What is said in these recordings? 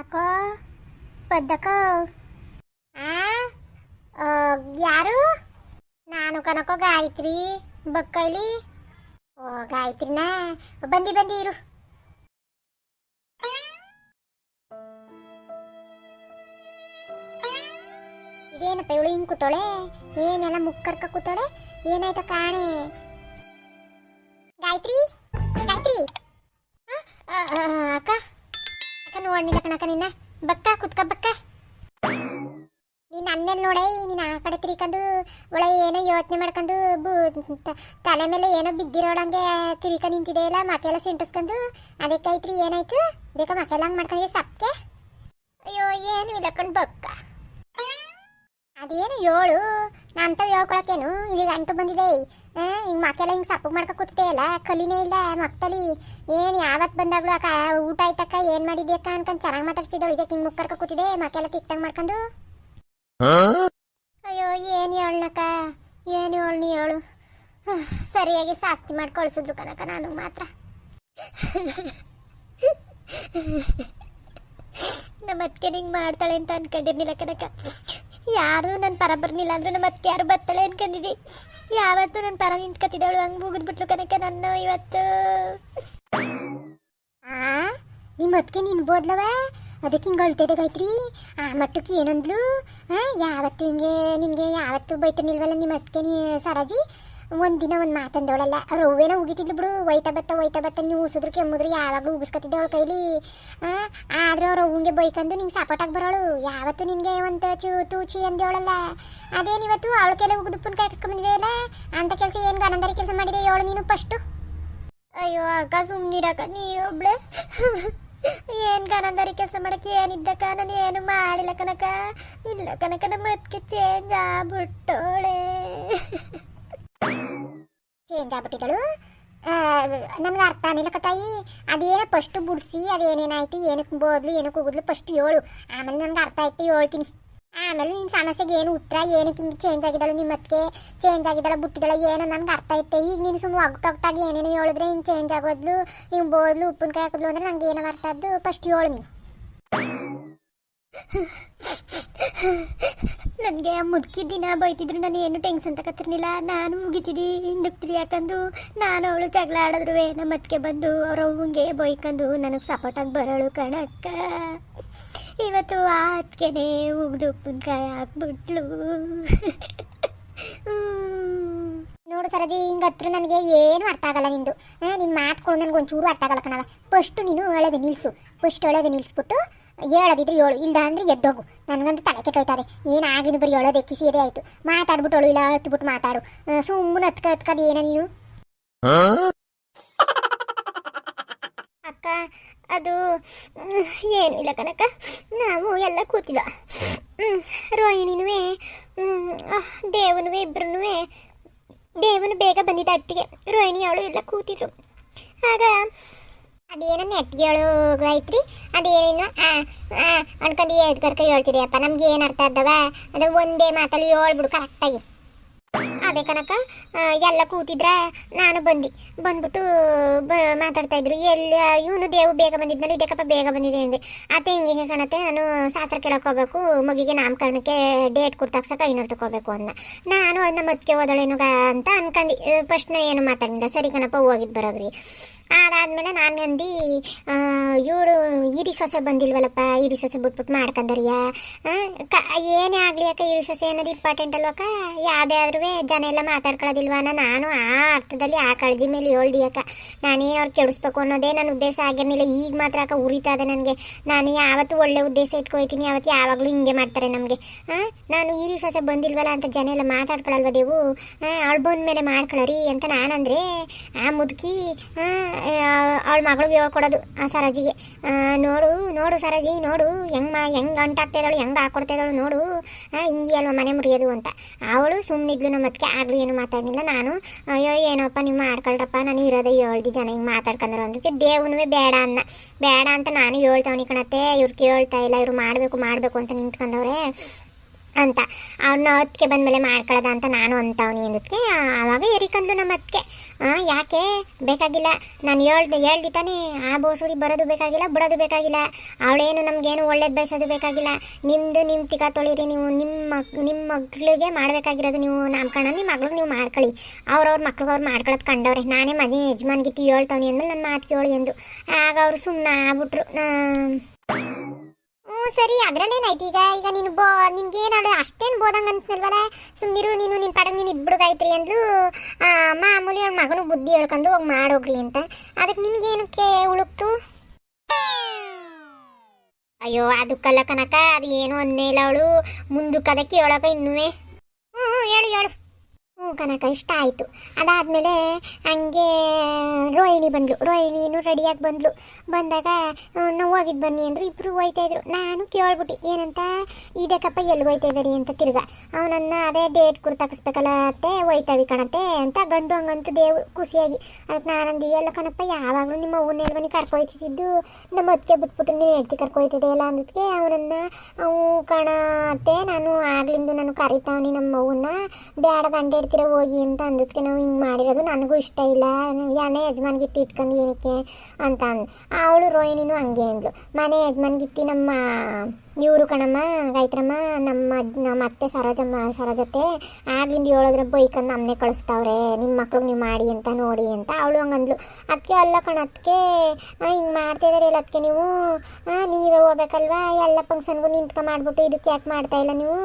ಅಕ್ಕೋ? ಪದ್ದಕ್ಕೋ ಯಾರು? ನಾನು ಕನಕೋ ಗಾಯತ್ರಿ. ಬಕ್ಕೈಲಿ ಓ ಗಾಯತ್ರಿನಾ? ಬಂದಿ ಬಂದಿ ಇರು. ಇದೇನಪ್ಪ ಇವಳು ಹಿಂಗ್ ಕೂತಾಳೆ? ಏನೆಲ್ಲ ಮುಕ್ಕರ್ಕ ಕೂತಾಳೆ? ಏನಾಯ್ತ ಕಾಣೆ? ಗಾಯತ್ರಿ? ಗಾಯತ್ರಿ? ಅಕ್ಕ? ಅಕ್ಕ ಓಡ್ನಿಲ್ಲ ಕಣಕ್ಕ ನಿನ್ನ. ಬಕ್ಕ, ಕುತ್ಕ ಬಕ್ಕ. ನೀನ್ ಅನ್ನೆಲ್ ನೋಡೆ, ನೀನ್ ಆ ಕಡೆ ತಿರ್ಕಂದು ಒಳ ಏನೋ ಯೋಚನೆ ಮಾಡ್ಕೊಂಡು ಬು ತಲೆ ಮೇಲೆ ಏನೋ ಬಿದ್ದಿರೋಳಂಗೆ ತಿರ್ಕ ನಿಂತಿದೆ ಇಲ್ಲ ಮಕ್ಕೆಲ್ಲ ಸಿಂಟಿಸ್ಕೊಂಡು. ಅದಕ್ಕೈತ್ರಿ ಏನಾಯ್ತು? ಇದಕ್ಕೆ ಮಕ್ಕೆಲ್ಲ ಹಂಗ್ ಮಾಡ್ಕೊಂಡ್ರೆ ಸಪ್ಕೆ? ಅಯ್ಯೋ, ಏನು ಇಲ್ಲ ಕಣ್ ಬಕ್ಕ. ಅದೇನು ಏಳು? ಅಂತ ಹೇಳ್ಕೊಳಕೇನು ಇಲ್ಲಿ ಗಂಟು ಬಂದಿದೆ. ಹಿಂಗೆ ಮಕ್ಕೆಲ್ಲ ಹಿಂಗೆ ಸಪ್ಪು ಮಾಡ್ಕೊ ಕೂತಿದೆ ಅಲ್ಲ ಕಲಿನೇ ಇಲ್ಲ ಮಕ್ತಲಿ. ಏನು ಯಾವತ್ತು ಬಂದಾಗಲೂ ಅಕ್ಕ, ಊಟ ಆಯ್ತಕ್ಕ? ಏನು ಮಾಡಿದ್ಯಕ್ಕ ಅನ್ಕೊಂಡು ಚೆನ್ನಾಗಿ ಮಾತಾಡ್ಸಿದ್ದಳು ಇದಕ್ಕೆ ಹಿಂಗೆ ಮುಕ್ಕರ್ಕ ಕೂತಿದೆ ಮಕ್ಕೆಲ್ಲ ತಿಕ್ತಂಗೆ ಮಾಡ್ಕೊಂಡು ಅಯ್ಯೋ, ಏನು ಹೇಳ್ನಕ್ಕ ಏನು ಹೇಳಿ ಹೇಳು ಸರಿಯಾಗಿ ಶಾಸ್ತಿ ಮಾಡಿ ಕಳ್ಸಿದ್ರು ಕನಕ ನಾನು ಮಾತ್ರ. ನಮ್ಮ ಅತ್ತಿಗೆ ಹಿಂಗೆ ಮಾಡ್ತಾಳೆ ಅಂತ ಅನ್ಕೊಂಡಿರ್ಲಿಲ್ಲ ಕನಕ ಯಾರು ನನ್ನ ಪರ ಬರ್ನಿಲ್ಲ ಅಂದ್ರು ನಮ್ಮ ಅತ್ತೆ ಯಾರು ಬರ್ತಾಳೆ ಅನ್ಕೊಂಡಿದ್ದಿ ಯಾವತ್ತು ನನ್ನ ಪರ ನಿಂತ್ಕತ್ತಿದ್ದವಳು ಹಂಗೆ ಮುಗಿದ್ಬಿಟ್ಲು ಕನಕ ನನ್ನ ಇವತ್ತು. ನಿಮ್ಮ ಅತ್ತಿಗೆ ನೀನು ಬೋದ್ಲವ? ಅದಕ್ಕೆ ಹಿಂಗೆ ಅಳ್ತೈತೆ ಗಾಯತ್ರಿ. ಆ ಮಟ್ಟಕ್ಕೆ ಏನಂದ್ಲು? ಯಾವತ್ತು ಹಿಂಗೆ ಯಾವತ್ತೂ ಯಾವತ್ತು ಬೈತಾನಿಲ್ವಲ್ಲ ನಿಮ್ಮ ಅತ್ತಿಗೆ ನೀ, ಸರಾಜಿ? ಒಂದಿನ ಒಂದು ಮಾತಂದವಳಲ್ಲ ರವ್ವೇನ ಉಗಿತಿದ್ಲು ಬಿಡು. ಒಯ್ತಾ ಬತ್ತ ಒಯ್ತಾ ಬತ್ತ. ನೀವು ಉಸಿದ್ರು ಕೆಮ್ಮುದ್ರು ಯಾವಾಗಲೂ ಉಗಿಸ್ಕೊತಿದ್ದೆ ಅವಳ ಕೈಲಿ. ಆದ್ರೆ ಅವ್ರು ಅವ್ವಂಗೆ ಬೈಕಂದು ನಿಂಗೆ ಸಪೋರ್ಟಾಗಿ ಬರೋಳು. ಯಾವತ್ತು ನಿನಗೆ ಒಂದು ಚೂ, ತೂಚಿ ಅಂದೇವಳಲ್ಲ ಅದೇನಿವತ್ತು ಅವಳ ಕೈಲಿ ಉಗಿದು ಉಪ್ಪಿನಕಾಯಿ ಹಾಕಿಸ್ಕೊಂಬಂದಿದೆ ಅಲ್ಲ? ಅಂತ ಕೆಲಸ ಏನು ಗನಂದರಿ ಕೆಲಸ ಮಾಡಿದೆ ಹೇಳು ನೀನು ಫಸ್ಟು ಅಯ್ಯೋ, ಅಕ್ಕ ಸುಮ್ಮನಿರಕ್ಕ ನೀರೊಬ್ಳೆ ಏನ್ ಕನಂದರಿ ಕೆಲಸ ಮಾಡಕ್ಕೆ ಏನಿದ್ದಕ್ಕ? ನಾನು ಏನು ಮಾಡಿಲ್ಲ ಕನಕ ಇಲ್ಲ ಕನಕ ನಮ್ಮ ಅದಕ್ಕೆ ಚೇಂಜ್ ಆಗ್ಬಿಟ್ಟೋಳೆ. ಚೇಂಜ್ ಆಗ್ಬಿಟ್ಟಿದಳು ನಮ್ಗೆ ಅರ್ಥ ಆಗಿಲ್ಲ ಕತಾಯಿ ಅದೇನೋ ಫಸ್ಟ್ ಬುಡ್ಸಿ ಅದೇನೇನಾಯ್ತು ಏನಕ್ಕೆ ಬೋದ್ಲು ಏನಕ್ಕೆ ಹೋಗುದ್ಲು ಫಸ್ಟ್ ಏಳು. ಆಮೇಲೆ ನನ್ಗೆ ಅರ್ಥ ಆಯ್ತು ಹೇಳ್ತೀನಿ ಆಮೇಲೆ ನಿನ್ನ ಸಮಸ್ಯೆಗೆ ಏನು ಉತ್ತರ ಏನಕ್ಕೆ ಹಿಂಗೆ ಚೇಂಜ್ ಆಗಿದ್ದಾಳು ನಿಮ್ಮ ಅತ್ತಿಗೆ ಚೇಂಜ್ ಆಗಿದ್ದಾಳೆ ಬಿಟ್ಟಿದ್ದಾಳ ಏನೋ? ನಮ್ಗೆ ಅರ್ಥ ಆಯ್ತು. ಈಗ ನೀನು ಸುಮ್ಮನೆ ಒಗ್ಟೊಗ್ಟಾಗಿ ಏನೇನು ಹೇಳಿದ್ರೆ ಹಿಂಗೆ ಚೇಂಜ್ ಆಗೋದ್ಲು, ಹಿಂಗೆ ಬೋದ್ಲು, ಉಪ್ಪಿನಕಾಯಿ ಹಾಕಿದ್ಲು ಅಂದ್ರೆ ನಂಗೆ ಏನೋ ಅರ್ಥ ಆದ್ದು ಫಸ್ಟ್ ಹೇಳು ನೀನು. ನನಗೆ ಮುದುಕಿ ದಿನ ಬೈತಿದ್ರು, ನಾನು ಏನು ಟೆನ್ಷನ್ ತಗೋತಿರ್ಲಿಲ್ಲ ನಾನು ಮುಗಿತಿದ್ದಿ ಹಿಂದುಕ್ತಿರಿ ಯಾಕಂದು? ನಾನು ಅವಳು ಜಗಳ ಆಡಿದ್ರು ನಮ್ಮ ಅತ್ತಿಗೆ ಬಂದು, ಅವ್ರ ಅವ್ವಂಗೆ ಬೈಕಂದು ನನಗೆ ಸಪೋರ್ಟಾಗಿ ಬರೋಳು ಕಣಕ್ಕ. ಇವತ್ತು ಆ ಉಗ್ದು ಉಪ್ಪಿನಕಾಯಿ ಹಾಕ್ಬಿಟ್ಲು ನೋಡು ಸರದಿ ಹಿಂಗೆ ಹತ್ರ ನನಗೆ ಏನು ಅರ್ಥ ಆಗಲ್ಲ ನಿಂದು. ನಿನ್ನ ಮಾತುಗಳು ನನಗೆ ಒಂಚೂರು ಅರ್ಥ ಆಗಲ್ಲ ಕಣವ. ಫಸ್ಟ್ ನೀನು ಒಳಗೆ ನಿಲ್ಲಿಸು ಫಸ್ಟ್ ಒಳಗೆ ನಿಲ್ಲಿಸ್ಬಿಟ್ಟು ಹೇಳೋದಿದ್ರೆ ಏಳು ಇಲ್ಲ ಅಂದ್ರೆ ಎದ್ದೋಗು. ನನಗಂತೂ ತಲೆ ಕೆಟ್ಟೋಯ್ತದೆ. ಏನಾಗಿದ್ದು ಬರೀ ಹೇಳೋದು ಆಯ್ತು. ಮಾತಾಡ್ಬಿಟ್ಟು ಹೇಳು ಇಲ್ಲ ಹತ್ಬಿಟ್ಟು ಮಾತಾಡು. ಸುಮ್ಮನೆ ಹತ್ಕ ಹತ್ಕದು ಏನ ನೀನು? ಅಕ್ಕ ಅದು ಏನು ಇಲ್ಲ ಕನಕ ನಾವು ಎಲ್ಲ ಕೂತಿದ್ದ ರೋಹಿಣಿನೂ ದೇವನುವೆ ಇಬ್ರು ದೇವನು ಬೇಗ ಬಂದಿದ್ದ ಅಟ್ಟಿಗೆ. ರೋಹಿಣಿ ಅವಳು ಎಲ್ಲ ಕೂತಿದ್ರು. ಆಗ ಅದೇನೋ ನೆಟ್ಗೇಳು ಐತ್ರಿ ಅದೇನೇನು ಅನ್ಕೊಂಡು ಎದ್ ಕರ್ಕ ಹೇಳ್ತಿದ್ಯಪ್ಪ ನಮ್ಗೆ ಏನು ಅರ್ಥ ಇದ್ದವ ಅದು ಒಂದೇ ಮಾತಲ್ಲಿ ಹೇಳ್ಬಿಡು ಕರೆಕ್ಟಾಗಿ ಅದೇ ಕನಕ ಎಲ್ಲ ಕೂತಿದ್ರೆ ನಾನು ಬಂದು. ಬಂದ್ಬಿಟ್ಟು, ಬ, ಮಾತಾಡ್ತಾ ಇದ್ರು. ಎಲ್ಲ ಇವನು ದೇವು ಬೇಗ ಬಂದಿದ್ನಲ್ಲ ಇದಕ್ಕಪ್ಪ ಬೇಗ ಬಂದಿದೆ ಅಂದೆ. ಅತ್ತೆ ಹಿಂಗೆ ಕಾಣತ್ತೆ, ನಾನು ಶಾಸ್ತ್ರ ಕೇಳಕ್ಕೆ ಹೋಗ್ಬೇಕು ಮಗಿಗೆ ನಾಮಕರಣಕ್ಕೆ ಡೇಟ್ ಕೊಡ್ತಾಕ್ಸಕ್ಕೆ ಐನೂರು ತಗೋಬೇಕು ಅಂದ. ನಾನು ಅದನ್ನ ಮತ್ತೆ ಹೋದಳೇನು ಅಂತ ಅನ್ಕಂಡು ಫಸ್ಟ್ ನಾನು ಏನು ಮಾತಾಡಿಲ್ಲ ಸರಿ ಕಣಪ್ಪ ಹೋಗಿದ್ದು ಬರೋಗ್ರಿ. ಅದಾದ್ಮೇಲೆ ನಾನು ಅಂದು ಇವಳು ಇರಿ ಸೊಸೆ ಬಂದಿಲ್ವಲ್ಲಪ್ಪ, ಈರಿ ಸೊಸೆ ಬಿಟ್ಬಿಟ್ಟು ಮಾಡ್ಕೊಂಡರಿಯ ಏನೇ ಆಗಲಿ ಅಕ್ಕ ಇರಿ ಸೊಸೆ ಅನ್ನೋದು ಇಂಪಾರ್ಟೆಂಟ್ ಅಲ್ವಕ್ಕ ಯಾವುದೇ ಆದ್ರೂ ಜನ ಎಲ್ಲ ಮಾತಾಡ್ಕೊಳ್ಳೋದಿಲ್ವನ ನಾನು ಆ ಅರ್ಥದಲ್ಲಿ ಆ ಕಾಳಜಿ ಮೇಲೆ ಹೇಳ್ದಿ ಅಕ್ಕ. ನಾನೇನು ಅವ್ರು ಕೆಡಿಸ್ಬೇಕು ಅನ್ನೋದೇ ನನ್ನ ಉದ್ದೇಶ ಆಗಿರಲಿಲ್ಲ. ಈಗ ಮಾತ್ರ ಅಕ್ಕ ಉರಿತಾ ನನಗೆ. ನಾನು ಯಾವತ್ತು ಒಳ್ಳೆ ಉದ್ದೇಶ ಇಟ್ಕೊಯ್ತೀನಿ ಯಾವತ್ತು ಯಾವಾಗಲೂ ಹಿಂಗೆ ಮಾಡ್ತಾರೆ ನಮಗೆ. ನಾನು ಇರಿ ಸೊಸೆ ಬಂದಿಲ್ವಲ್ಲ ಅಂತ ಜನ ಎಲ್ಲ ಮಾತಾಡ್ಕೊಳಲ್ವ ದೇವು? ಅವಳು ಬಂದ ಮೇಲೆ ಮಾಡ್ಕೊಳ್ಳರಿ ಅಂತ ನಾನಂದ್ರೆ, ಆ ಮುದುಕಿ ಅವಳ ಮಗಳಿಗೆ ಹೇಳ್ಕೊಡೋದು ಆ, ಸರಾಜಿಗೆ. ನೋಡು ನೋಡು ಸರಾಜಿ, ನೋಡು, ಹೆಂಗ್ ಮಾ ಹೆಂಗ್ ಹೆಂಗ ಹೆಂಗ್ ಹಾಕೊಡ್ತಿದ್ದಾಳು ನೋಡು. ಹಿಂಗಿ ಅಲ್ವ ಮನೆ ಮುರಿಯೋದು ಅಂತ. ಅವಳು ಸುಮ್ಮನಿದ್ಲು ನಮ್ಮ ಅದಕ್ಕೆ ಆಗ್ಲೂ ಏನು ಮಾತಾಡಲಿಲ್ಲ ನಾನು. ಅಯ್ಯೋ, ಏನಪ್ಪ, ನೀವು ಮಾಡ್ಕೊಳ್ರಪ್ಪ, ನಾನು ಇರೋದೇ ಹೇಳ್ದಿ ಜನ ಹಿಂಗೆ ಮಾತಾಡ್ಕೊಂಡ್ರು ಅಂದಕ್ಕೆ ದೇವನೂ ಬೇಡ ಅನ್ನ. ಬೇಡ ಅಂತ ನಾನು ಹೇಳ್ತಾವನಿ ಕಣತ್ತೆ, ಇವ್ರು ಕೇಳ್ತಾ ಇಲ್ಲ, ಇವ್ರು ಮಾಡಬೇಕು ಮಾಡಬೇಕು ಅಂತ ನಿಂತ್ಕೊಂಡವ್ರೆ. ಅಂತ. ಅವ್ನ ಅದಕ್ಕೆ ಬಂದಮೇಲೆ ಮಾಡ್ಕೊಳ್ಳೋದ ಅಂತ ನಾನು ಅಂತವನಿ ಅಂದಕ್ಕೆ ಆವಾಗ ಎರಿಕಂದ್ಲು ನಮ್ಮ ಅದಕ್ಕೆ ಯಾಕೆ? ಬೇಕಾಗಿಲ್ಲ. ನಾನು ಹೇಳ್ದೆ, ಹೇಳ್ದಿ ತಾನೇ. ಆ ಬೋಸುಡಿ ಬರೋದು ಬೇಕಾಗಿಲ್ಲ, ಬಿಡೋದು ಬೇಕಾಗಿಲ್ಲ. ಅವಳೇನು ನಮಗೇನು ಒಳ್ಳೇದು ಬಯಸೋದು ಬೇಕಾಗಿಲ್ಲ. ನಿಮ್ಮದು ನಿಮ್ಮ ತಿಕ ತೊಳಿರಿ, ನೀವು ನಿಮ್ಮ ನಿಮ್ಮ ಮಗಳಿಗೆ ಮಾಡಬೇಕಾಗಿರೋದು ನೀವು ನಾಮಕರಣ ನಿಮ್ಮ ಮಗಳಿಗೆ ನೀವು ಮಾಡ್ಕೊಳ್ಳಿ. ಅವ್ರವ್ರ ಮಕ್ಳಿಗೆ ಅವ್ರು ಮಾಡ್ಕೊಳ್ಳೋದು ಕಂಡವ್ರೆ. ನಾನೇ ಮನೆ ಯಜಮಾನ್ಗಿತ್ತು ಹೇಳ್ತವ್ನಿ ಅಂದ್ಮೇಲೆ ನನ್ನ ಮಾತು ಕೇಳಿ ಎಂದು. ಆಗ ಅವರು ಸುಮ್ಮನೆ ಆಗ್ಬಿಟ್ರು. ಸರಿ, ಅದ್ರಲ್ಲೇನಾಯ್ತು ಈಗ? ಈಗ ನೀನು ಬೋ ನಿನ್ಗೇನಾಡು ಅಷ್ಟೇನು ಬೋದಂಗ ಅನ್ಸ್ನಲ್ವಲ್ಲ? ಸುಮ್ಮನಿರು ನೀನು ನಿನ್ನ ಪಡಗ್ ನೀನು ಇಬ್ಬಿಡುಗಾಯ್ತ್ರಿ ಅಂದ್ರು ಮಾಮೂಲಿ ಅವ್ಳ ಮಗನು ಬುದ್ಧಿ ಹೇಳ್ಕೊಂಡು ಹೋಗಿ ಮಾಡೋಗ್ಲಿ ಅಂತ. ಅದಕ್ಕೆ ನಿನ್ಗೇನಕ್ಕೆ ಉಳುಕ್ತು? ಅಯ್ಯೋ ಅದಕ್ಕಲ್ಲ ಕನಕ, ಅದು ಏನು ಅನ್ನೇ ಇಲ್ಲ ಅವಳು. ಮುಂದಕ್ಕೆ ಅದಕ್ಕೆ ಹೇಳಕ ಇನ್ನುವೆ ಹ್ಞೂ ಹ್ಞೂ ಹೇಳು ಹೇಳು ಹ್ಞೂ ಕನಕ ಇಷ್ಟ ಆಯಿತು. ಅದಾದಮೇಲೆ ಹಂಗೆ ರೋಹಿಣಿ ಬಂದ್ಲು. ರೋಹಿಣಿನೂ ರೆಡಿಯಾಗಿ ಬಂದ್ಲು. ಬಂದಾಗ ಹೋಗಿದ್ದು ಬನ್ನಿ ಅಂದರು. ಇಬ್ಬರು ಹೋಯ್ತಾ ಇದ್ರು. ನಾನು ಕೇಳ್ಬಿಟ್ಟು, ಏನಂತ? ಇದಕ್ಕಪ್ಪ ಎಲ್ಲಿ ಹೋಯ್ತಾ ಇದ್ದೀರಿ ಅಂತ ತಿರ್ಗ. ಅವನನ್ನ ಅದೇ ಡೇಟ್ ಕುರ್ತಾಕಿಸ್ಬೇಕಲ್ಲ ಅತ್ತೆ, ಹೋಯ್ತಾವಿ ಕಣತ್ತೆ ಅಂತ ಗಂಡು ಹಂಗಂತೂ ದೇವ್ ಖುಷಿಯಾಗಿ. ಅದಕ್ಕೆ ನಾನಂದು ಎಲ್ಲ ಕಣಪ್ಪ, ಯಾವಾಗಲೂ ನಿಮ್ಮ ಅವ್ವನ್ನ ಎಲ್ವನಿ ಕರ್ಕೊಯ್ತಿದ್ದು, ನಮ್ಮ ಅದಕ್ಕೆ ಬಿಟ್ಬಿಟ್ಟು ನೀನು ಹೆಡ್ತಿ ಕರ್ಕೊಯ್ತಿದ್ದೆ ಎಲ್ಲ ಅಂದಕ್ಕೆ ಅವನನ್ನ ಅವು ಕಣ ಅತ್ತೆ ನಾನು ಆಗ್ಲಿಂದು ನಾನು ಕರಿತಾವನಿ ನಮ್ಮ ಅವ್ವನ್ನ ಬೇಡ ಗಂಡ ಇಡ್ತೀರ ಹೋಗಿ ಅಂತ ಅಂದಕ್ಕೆ ನಾವು ಹಿಂಗೆ ಮಾಡಿರೋದು ನನಗೂ ಇಷ್ಟ ಇಲ್ಲ. ಯಾನೇ ಯಜಮಾನ್ಗಿತ್ತಿ ಇಟ್ಕೊಂಡು ಏನಕ್ಕೆ ಅಂತ ಅಂದ್. ಅವಳು ರೋಹಿಣಿನೂ ಹಂಗೆ ಅಂದ್ಲು. ಮನೆ ಯಜಮಾನ್ಗಿತ್ತಿ ನಮ್ಮ ಇವರು ಕಣಮ್ಮ ಗಾಯತ್ರಮ್ಮ ನಮ್ಮ ನಮ್ಮ ಅತ್ತೆ ಸರೋಜಮ್ಮ, ಸರೋಜತ್ತೆ, ಆಗ್ಲಿಂದ ಹೇಳಿದ್ರೆ ಬೈಕಂದು ನಮ್ಮನೆ ಕಳಿಸ್ತಾವ್ರೆ ನಿಮ್ಮ ಮಕ್ಳಿಗೆ ನೀವು ಮಾಡಿ ಅಂತ ನೋಡಿ ಅಂತ ಅವಳು ಹಂಗಂದ್ಲು ಅದಕ್ಕೆ ಅಲ್ಲ ಕಣ ಅದಕ್ಕೆ ಹಿಂಗೆ ಮಾಡ್ತಾಯಿದ್ದಾರೆ ಇಲ್ಲ ಅದಕ್ಕೆ ನೀವು. ನೀವೇ ಹೋಗ್ಬೇಕಲ್ವಾ? ಎಲ್ಲ ಫಂಕ್ಷನ್ಗೂ ನಿಂತ್ಕೊ ಮಾಡಿಬಿಟ್ಟು ಇದಕ್ಕೆ ಯಾಕೆ ಮಾಡ್ತಾ ಇಲ್ಲ ನೀವು?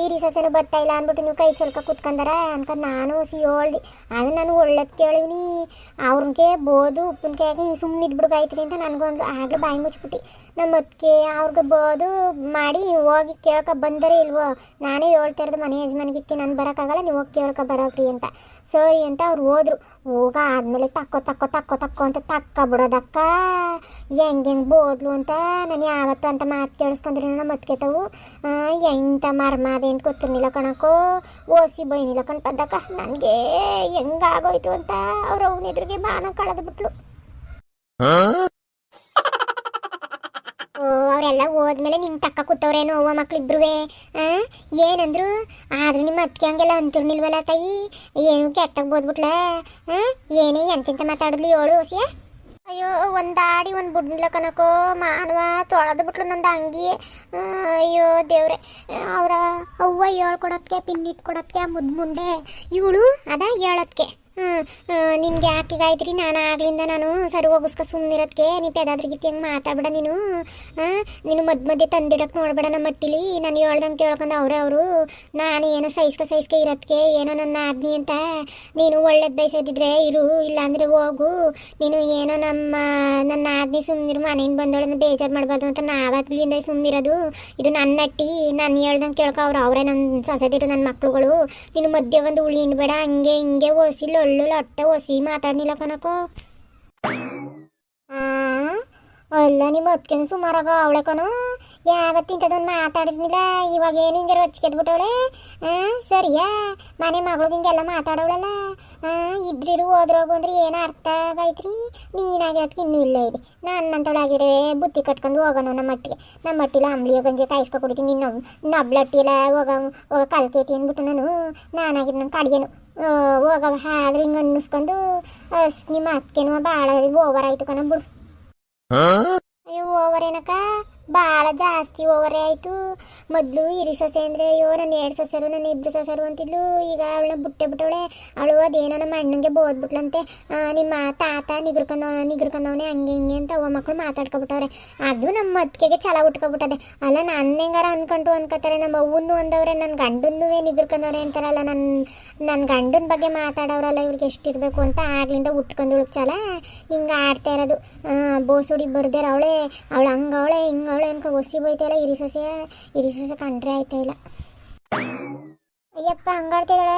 ಈ ರಿಸೆಸನು ಬರ್ತಾ ಇಲ್ಲ ಅಂದ್ಬಿಟ್ಟು ನೀವು ಕೈ ಚಲ್ಕ ಕುತ್ಕೊಂಡಾರ ಅನ್ಕೊಂಡು ನಾನು ಸಿ ಹೇಳ್ದೆ ಅದು ನಾನು ಒಳ್ಳೇದು ಕೇಳಿವ್ನಿ. ಅವ್ರಿಗೆ ಬೋದು ಉಪ್ಪಿನಕಾಯಿ ನೀವು ಸುಮ್ಮನೆ ಇದ್ಬಿಡ್ಗಾಯ್ತ್ರಿ ಅಂತ ನನಗೊಂದು ಆಗಲೇ ಬಾಯಿ ಮುಚ್ಬಿಟ್ಟು. ನಮ್ಮ ಅದಕ್ಕೆ ಅವ್ರಿಗೆ ಬೋದು ಮಾಡಿ ಹೋಗಿ ಕೇಳ್ಕೊ ಬಂದರೆ ಇಲ್ವೋ? ನಾನೇ ಹೇಳ್ತಾ ಇರೋದು ಮನೆ ಯಜಮಾನಿಗಿತ್ತಿ, ನಾನು ಬರೋಕ್ಕಾಗಲ್ಲ, ನೀವು ಹೋಗಿ ಕೇಳ್ಕೊ ಬರೋಕ್ರಿ ಅಂತ. ಸರಿ ಅಂತ ಅವ್ರು ಹೋದ್ರು. ಹೋಗ ಆದಮೇಲೆ ತಕ್ಕೋ ತಕ್ಕೋ ತಕ್ಕೋ ತಕ್ಕೋ ಅಂತ ತಕ್ಕ ಬಿಡೋದಕ್ಕ. ಹೆಂಗೆ ಹೆಂಗೆ ಬೋದ್ಲು ಅಂತ ನಾನು ಯಾವತ್ತು ಅಂತ ಮಾತು ಕೇಳಿಸ್ಕೊಂಡ್ರಿ ನಮ್ಮ ಅದಕ್ಕೆ ತಾವು. ಎಂಥ ಮರ್ಮ ಅದೇನು ಅಂತ ಗೊತ್ತಿರ್ಲಿಲ್ಲ ಕಣಕೋ. ಓಸಿ ಬೈನಿಲ್ಲ ಕಣ್ ಪದ್ದಕ್ಕ ನನಗೆ ಹೆಂಗಾಗೋಯ್ತು ಅಂತ ಅವ್ರ ಅವನ ಎದುರಿಗೆ ಬಾನ ಕಳೆದು ಬಿಟ್ಲು. ಅವರೆಲ್ಲ ಹೋದ್ಮೇಲೆ ನಿಮ್ ತಕ್ಕ ಕೂತವ್ರೇನು ಅವ್ವ ಮಕ್ಳಿಬ್ರುವೆ? ಆ? ಏನಂದ್ರು? ಆದ್ರೂ ನಿಮ್ಮ ಅತ್ತಿಗೆ ಹಂಗೆಲ್ಲ ಅಂತಿರ್ನಿಲ್ವಲ್ಲ ತಾಯಿ? ಏನು ಕೆಟ್ಟಾಗ ಬೋದ್ಬಿಟ್ಲ ಆ? ಏನೇ ಎಂತೆಂತ ಮಾತಾಡಿದ್ಲು ಏಳು ಓಸಿಯ ಅಯ್ಯೋ ಒಂದಾಡಿ ಒಂದು ಬುಡ್ಲ ಕನಕೋ, ಮಾನವ ತೊಳೆದು ಬಿಟ್ಲು ನಂದು ಅಂಗಿ. ಅಯ್ಯೋ ದೇವ್ರೆ, ಅವರ ಅವ್ವ ಹೇಳ್ಕೊಡೋದಕ್ಕೆ ಪಿನ್ ಇಟ್ಕೊಡತ್ಕೆ ಮುದ್ದು ಮುಂಡೆ ಇವಳು ಅದ ಹೇಳೋದಕ್ಕೆ ನಿನ್ಗೆ ಯಾಕೆ ಗಾಯತ್ರಿ? ನಾನು ಆಗ್ಲಿಂದ ನಾನು ಸರಿ ಹೋಗಿಸ್ಕೊ ನೀ ಪೆದಾದ್ರಿಗೆ ಹೆಂಗೆ ಮಾತಾಡ್ಬೇಡ ನೀನು. ನೀನು ಮದ್ ಮಧ್ಯೆ ತಂದಿಡಕ್ಕೆ ನೋಡ್ಬೇಡ ನಮ್ಮ ಮಟ್ಟಿಲಿ. ನಾನು ಹೇಳ್ದಂಗೆ ಕೇಳ್ಕೊಂಡು ಅವ್ರೆ ಅವರು, ನಾನು ಏನೋ ಸೈಸ್ಕ ಸೈಸ್ಕ ಇರೋದಕ್ಕೆ ಏನೋ ನನ್ನ ಆಜ್ಞೆ ಅಂತ. ನೀನು ಒಳ್ಳೇದು ಬಯಸೋದಿದ್ರೆ ಇರು, ಇಲ್ಲಾಂದ್ರೆ ಹೋಗು. ನೀನು ಏನೋ ನಮ್ಮ, ನನ್ನ ಆಜ್ಞೆ ಸುಮ್ಮನಿರು ಮನೆಯಿಂದ ಬಂದವಳನ್ನ ಬೇಜಾರು ಮಾಡಬಾರ್ದು ಅಂತ ನಾವಾಗ್ಲಿಂದ ಸುಮ್ಮನಿರೋದು ಇದು ನನ್ನ ಅಟ್ಟಿ ನಾನು ಹೇಳ್ದಂಗೆ ಕೇಳ್ಕೊ ಅವ್ರು. ಅವರೇ ನನ್ನ ಸೊಸೆದಿರು ನನ್ನ ಮಕ್ಳುಗಳು. ನೀನು ಮಧ್ಯೆ ಒಂದು ಉಳಿ ಬೇಡ ಹಂಗೆ ಹಿಂಗೆ ಒಸಿ ಲೊಳ್ಳು ಅಟ್ಟೆ ಒಸಿ ಮಾತಾಡ್ನಿಲ್ಲ ಕನಕೋ ಅಲ್ಲ ನಿಮ್ಮ ಅತ್ಕೇನು ಸುಮಾರಾಗ ಅವಳೆ ಕಣೋ. ಯಾವತ್ತಿಂಥದೊಂದು ಮಾತಾಡಿದ್ನಿಲ್ಲ, ಇವಾಗ ಏನು ಹಿಂಗೆ ರೊಚ್ಕೆದ್ಬಿಟ್ಟವಳೆ ಸರಿಯಾ? ಮನೆ ಮಗಳು ಹಿಂಗೆಲ್ಲ ಮಾತಾಡೋಳಲ್ಲ ಇದ್ರಿರು ಹೋದ್ರೋಗು ಅಂದ್ರೆ ಏನು ಅರ್ಥ ಆಗೈತ್ರಿ? ನೀನಾಗಿರೋದಕ್ಕೆ ಇನ್ನೂ ಇಲ್ಲ ಇದೆ ನನ್ನಂತವಳಾಗಿರೇ ಬುತ್ತಿ ಕಟ್ಕೊಂಡು ಹೋಗೋಣ ನಮ್ಮ ಮಟ್ಟಿಗೆ ನಮ್ಮ ಮಟ್ಟಿಲ ಅಂಬಳಿ ಗಂಜಿ ಕಾಯಿಸ್ಕೊ ಕುಡಿತೀನಿ, ನಿನ್ನ ನಬ್ಲಟ್ಟಿಲ್ಲ ಹೋಗ ಹೋಗ ಕಲ್ಕೇತಿ ಅಂದ್ಬಿಟ್ಟು ನಾನು. ನಾನಾಗಿರೋ ನನ್ನ ಕಡಿಗೆನು. ಹೋಗವ ಆದ್ರೆ ಹಿಂಗೆ ಅನ್ನಿಸ್ಕೊಂಡು ಅಸ್ ನಿಮ್ಮ ಅತ್ಕೆನೋ ಭಾಳ ಓವರ್ ಆಯ್ತು ಕಣ ಬಿಡು. ಅಯ್ಯೋ ಓವರ್ ಏನಕ್ಕ? ಭಾಳ ಜಾಸ್ತಿ ಓವರೇ ಆಯಿತು. ಮೊದಲು ಹಿರಿ ಸೊಸೆ ಅಂದರೆ, ಅಯ್ಯೋ ನನ್ನ ಎರಡು ಸೊಸೆರು ನನ್ನ ಇಬ್ಬರು ಸೊಸೆರು ಅಂತಿದ್ಲು. ಈಗ ಅವಳನ್ನ ಬಿಟ್ಟೆ ಬಿಟ್ಟವಳೆ. ಅವಳು ಅದೇನೋ ನಮ್ಮ ಅಣ್ಣಂಗೆ ಬೋದ್ಬಿಟ್ಲಂತೆ. ನಿಮ್ಮ ತಾತ ನಿಗ್ರಕಂದ, ನಿಗ್ರಕಂದವನೇ ಹಂಗೆ ಹಿಂಗೆ ಅಂತ ಅವ ಮಕ್ಕಳು ಮಾತಾಡ್ಕೊಬಿಟ್ಟವ್ರೆ. ಅದು ನಮ್ಮ ಅತ್ತಿಗೆಗೆ ಛಲ ಉಟ್ಕೊಬಿಟ್ಟದೆ. ಅಲ್ಲ ನನ್ನ ಹೆಂಗಾರ ಅನ್ಕೊಂಡ್ರು ಅನ್ಕೋತಾರೆ. ನಮ್ಮ ಅವ್ವನ್ನು ಅಂದವ್ರೆ ನನ್ನ ಗಂಡನ್ನೂ ನಿಗ್ರಕಂದವ್ರೆ ಅಂತಾರಲ್ಲ ನನ್ನ ನನ್ನ ಗಂಡನ ಬಗ್ಗೆ ಮಾತಾಡೋರಲ್ಲ, ಇವ್ರಿಗೆ ಎಷ್ಟಿರಬೇಕು ಅಂತ ಆಗ್ಲಿಂದ ಉಟ್ಕೊಂಡು ಛಲ. ಹಿಂಗೆ ಆಡ್ತಾ ಇರೋದು. ಬೋಸುಡಿ ಬರ್ದಾರ ಅವಳೆ, ಅವಳು ಅಂಗ ಅವಳೆ ಅನ್ಕೊ ಒಸಿ ಬೋಯ್ತಾಯಿಲ್ಲ ಇರಿ ಸೊಸೆ ಇರಿ ಸೊಸೆ, ಕಂಡ್ರೆ ಆಯ್ತಾ ಇಲ್ಲ. ಅಯ್ಯಪ್ಪ ಹಂಗಾಡ್ತಿದ್ದಾಳ?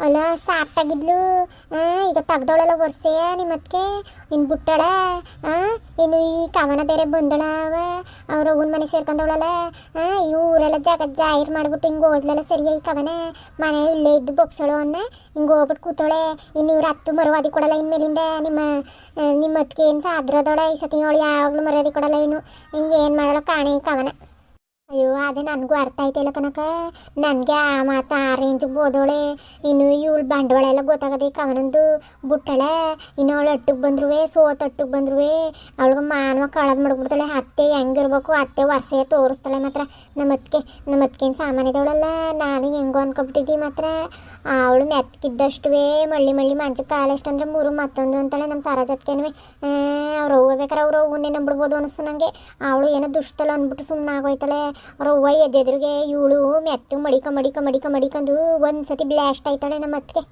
ಅಲ್ಲ ಸಾಫ್ಟಾಗಿದ್ಲು ಈಗ ತೆಗ್ದವಳೆಲ್ಲ ವರ್ಷೆ ನಿಮ್ಮ ಇನ್ ಇನ್ನು ಬಿಟ್ಟಾಳ? ಆ, ಇನ್ನು ಈ ಕವನ ಬೇರೆ ಬಂದಳ ಅವ. ಅವ್ರ ಅವ್ವನ ಮನೆ ಸೇರ್ಕೊಂಡವಳಲ್ಲ. ಈ ಊರೆಲ್ಲ ಜಾಗ ಜಾಹೀರ್ ಮಾಡಿಬಿಟ್ಟು ಹಿಂಗೆ ಓದ್ಲೆಲ್ಲ ಸರಿಯಾಗಿ ಈ ಕವನ? ಮನೆ ಇಲ್ಲೇ ಇದ್ದು ಬೊಗ್ಸಳು ಅನ್ನ ಹಿಂಗೆ ಹೋಗ್ಬಿಟ್ಟು ಕೂತಾಳೆ ಇನ್ನು ಇವ್ರು ಹತ್ತು ಮರುವಾದಿ ಕೊಡಲ್ಲ ಇನ್ಮೇಲಿಂದ. ನಿಮ್ಮ ನಿಮ್ಮ ಅತ್ತಿಗೆ ಏನು ಸಾದ್ರದವಳ ಈ ಸತಿ ಅವಳು ಯಾವಾಗಲೂ ಮರ್ಯಾದೆ ಕೊಡಲ್ಲ ಇನ್ನು. ಏನು ಮಾಡಲ್ಲ ಕಾಣೆ ಈ ಕವನ. ಅಯ್ಯೋ, ಅದೇ ನನಗೂ ಅರ್ಥ ಆಯ್ತಿಲ್ಲ ಕನಕ ನನಗೆ ಆ ಮಾತು, ಆ ರೇಂಜಿಗೆ ಬೋದೋಳೆ ಇನ್ನು ಇವಳು ಬಂಡವಾಳ ಎಲ್ಲ ಗೊತ್ತಾಗದೆ ಕವನಂದು ಬುಟ್ಟಳೆ. ಇನ್ನು ಅವಳು ಅಟ್ಟಕ್ಕೆ ಬಂದ್ರುವೆ, ಸೋತ್ ಅಟ್ಟಕ್ಕೆ ಬಂದ್ರುವೆ. ಅವಳಿಗೆ ಮಾನವ ಕಳದ್ ಮಾಡ್ಬಿಡ್ತಾಳೆ. ಅತ್ತೆ ಹೆಂಗಿರ್ಬೇಕು ಅತ್ತೆ ವರ್ಷ ತೋರಿಸ್ತಾಳೆ ಮಾತ್ರ. ನಮ್ಮ ಅತ್ತಿಗೆ ನಮ್ಮ ಅತ್ತಿಗೇನು ಸಾಮಾನ್ಯದವಳಲ್ಲ. ನಾನು ಹೆಂಗೋ ಅನ್ಕೊಬಿಟ್ಟಿದ್ದಿ ಮಾತ್ರ. ಅವಳು ಮೆತ್ಕಿದ್ದಷ್ಟುವೇ ಮಳ್ಳಿ ಮಳ್ಳಿ ಮಂಚ ಕಾಲೆಷ್ಟು ಅಂದರೆ ಮೂರು ಮತ್ತೊಂದು ಅಂತಾಳೆ ನಮ್ಮ ಸರೋಜತ್ಕೆನೂ ಅವ್ರು ಹೋಗ್ಬೇಕಾರೆ ಬೇಕಾರೆ ಅವ್ರು ಅವ್ವನ್ನೇ ನಂಬಿಡ್ಬೋದು ಅನಿಸ್ತು ನನಗೆ ಅವಳು ಏನೋ ದುಷ್ಟಲ್ಲ ಅಂದ್ಬಿಟ್ಟು ಸುಮ್ಮನೆ ಆಗೋಯ್ತಾಳೆ ಅವ್ರ ಅವ್ವ ಎದ್ದೆದ್ರಿಗೆ ಇವಳು ಮೆತ್ತು ಮಡಿಕ ಮಡಿಕ ಮಡಿಕ ಮಡಿಕಂದು ಒಂದು ಸತಿ ಬ್ಲಾಸ್ಟ್ ಆಯ್ತಾಳೆ ನಮ್ಮ ಅತ್ತಿಗೆ.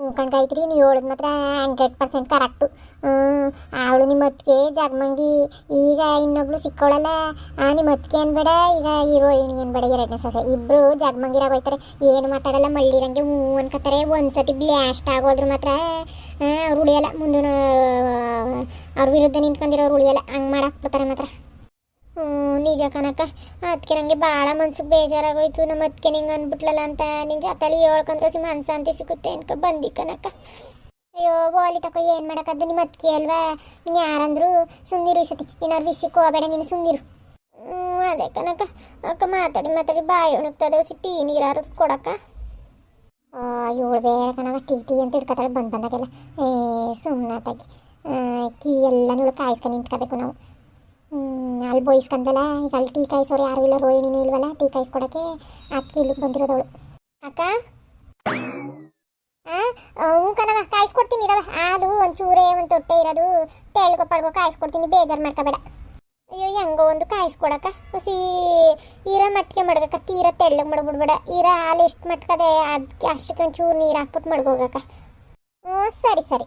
ಹ್ಞೂ ಕಣ್ಕಾಯ್ತ್ರಿ ನೀವು ಹೇಳೋದು ಮಾತ್ರ ಹಂಡ್ರೆಡ್ ಪರ್ಸೆಂಟ್ ಕರೆಕ್ಟು ಅವಳು ನಿಮ್ಮ ಅತ್ತಿಗೆ ಜಗಮಂಗಿ. ಈಗ ಇನ್ನೊಬ್ಳು ಸಿಕ್ಕೋಳಲ್ಲ. ಆ, ನಿಮ್ಮ ಅತ್ತಿಗೆ ಅನ್ಬೇಡ, ಈಗ ಹೀರೋಯಿನಿ ಅನ್ಬೇಡ, ಎರಡನೇ ಸೊಸೆ. ಇಬ್ಬರು ಜಗಮಂಗಿರಾಗೋಯ್ತಾರೆ ಏನು ಮಾತಾಡಲ್ಲ, ಮಳ್ಳಿರಂಗೆ ಹ್ಞೂ ಅನ್ಕೋತಾರೆ ಒಂದು ಸತಿ ಬ್ಲಾಸ್ಟ್ ಆಗೋದ್ರು ಮಾತ್ರ ಅವ್ರು ಉಳಿಯಲ್ಲ. ಮುಂದಿನ ಅವ್ರ ವಿರುದ್ಧ ನಿಂತ್ಕೊಂಡಿರೋರು ಉಳಿಯಲ್ಲ. ಹಂಗೆ ಮಾಡಾಕ್ಬಿಡ್ತಾರೆ ಮಾತ್ರ. ನಿಜ ಕನಕ ಅದಕ್ಕೆ ನನಗೆ ಭಾಳ ಮನ್ಸಿಗೆ ಬೇಜಾರಾಗೋಯ್ತು. ನಮ್ಮ ಅದಕ್ಕೆ ನಿಂಗೆ ಅಂದ್ಬಿಟ್ಲಲ್ಲ ಅಂತ. ನಿನ್ನ ಜೊತೆಲಿ ಹೇಳ್ಕೊಂಡ್ರೆ ಸಿ ಮನಸ್ಸಾಂತಿ ಸಿಗುತ್ತೆ ಅನ್ಕ ಬಂದಿ ಕನಕ ಅಯ್ಯೋ ಬೋಲಿ ತಕೋ, ಏನು ಮಾಡೋಕ್ಕದ್ದು ನಿಮ್ಮ ಅದಕ್ಕೆ ಅಲ್ವಾ? ನೀನು ಯಾರಂದ್ರು ಸುಮ್ಮನಿರು ಈ ಸತಿ. ಇನ್ನಾರು ವಿಸಿಕ್ ಹೋಗಬೇಡ, ನೀನು ಸುಮ್ಮನಿರು ಹ್ಞೂ ಅದೇ ಕನಕ ಅಕ್ಕ, ಮಾತಾಡಿ ಮಾತಾಡಿ. ಬಾಯಿ ಒಣಗ್ತದೆ ಸಿಟಿ ನೀರಾರು ಕೊಡಕ್ಕ? ಇವಳು ಬೇರೆ ಕಣವ. ಟೀ ಟೀ ಅಂತ ಹಿಡ್ಕೊತಾಳೆ, ಬಂದು ಬಂದಾಗೆಲ್ಲ. ಏ ಸುಮ್ಮನೆ ತಾಗಿ. ಕೀ ಎಲ್ಲ ಇವಳು ಕಾಯಿಸ್ಕೊಂಡು ನಿಂತ್ಕೋಬೇಕು ನಾವು. ಅಲ್ಲಿ ಬೋಯಿಸ್ಕಂದಲ್ಲ ಈಗ ಅಲ್ಲಿ ಟೀ ಕಾಯಿಸೋರು ಯಾರು ಇಲ್ಲ ರೋಹಿಣಿನೂ ಇಲ್ವಲ್ಲ, ಟೀ ಕಾಯಿಸ್ಕೊಡಕ್ಕೆ ಅದಕ್ಕೆ ಇಲ್ಲಿಗೆ ಬಂದಿರೋದವಳು. ಅಕ್ಕ? ಹ್ಞೂ ಕಣವ ಕಾಯಿಸ್ಕೊಡ್ತೀನಿ, ಇರವ. ಹಾಲು ಒಂದು ಚೂರೇ ಒಂದು ತೊಟ್ಟೆ ಇರೋದು. ತೆಳ್ಗೊ ಪಳ್ಗೊ ಕಾಯಿಸ್ಕೊಡ್ತೀನಿ, ಬೇಜಾರು ಮಾಡ್ಕೋಬೇಡ. ಅಯ್ಯೋ, ಹೆಂಗೋ ಒಂದು ಕಾಯಿಸ್ಕೊಡಕ್ಕ. ಹಸಿ ಈರ ಮಟ್ಕೆ ಮಡ್ಗಕ್ಕ, ತೀರ ತೆಳ್ಳಗೆ ಮಡ್ಬಿಡ್ಬೇಡ. ಈರ ಹಾಲು ಎಷ್ಟು ಮಟ್ಕದೆ ಅದಕ್ಕೆ ಅಷ್ಟಕ್ಕೆ ಒಂಚೂರು ನೀರು ಹಾಕ್ಬಿಟ್ಟು ಮಡ್ಗೋಗಕ್ಕ. ಹ್ಞೂ ಸರಿ ಸರಿ.